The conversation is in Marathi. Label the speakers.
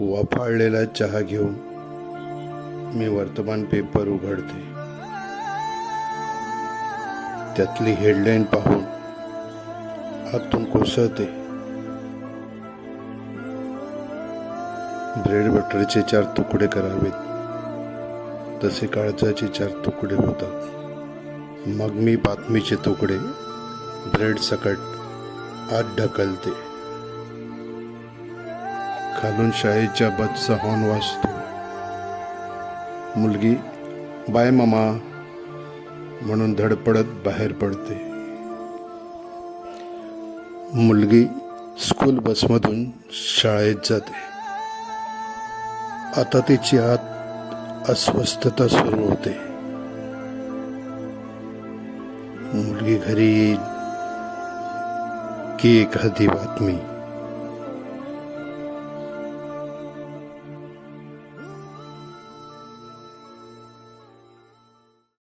Speaker 1: वाफाळलेला चहा घेऊन मी वर्तमान पेपर उघडते. त्यातली हेडलाईन पाहून आतून कोसळते. ब्रेड बटरचे चार तुकडे करावेत. तसे काळजाचे चार तुकडे होतात. मग मी बातमीचे तुकडे. ब्रेड सकट आत ढकलते. खालून शाळेच्या बसचा हॉर्न वाजतो. मुलगी बाय मामा म्हणून धडपडत बाहेर पडते. मुलगी स्कूल बसमधून शाळेत जाते. आता तिची आत अस्वस्थता सुरू होते. मुलगी घरी येईल की एखादी बातमी?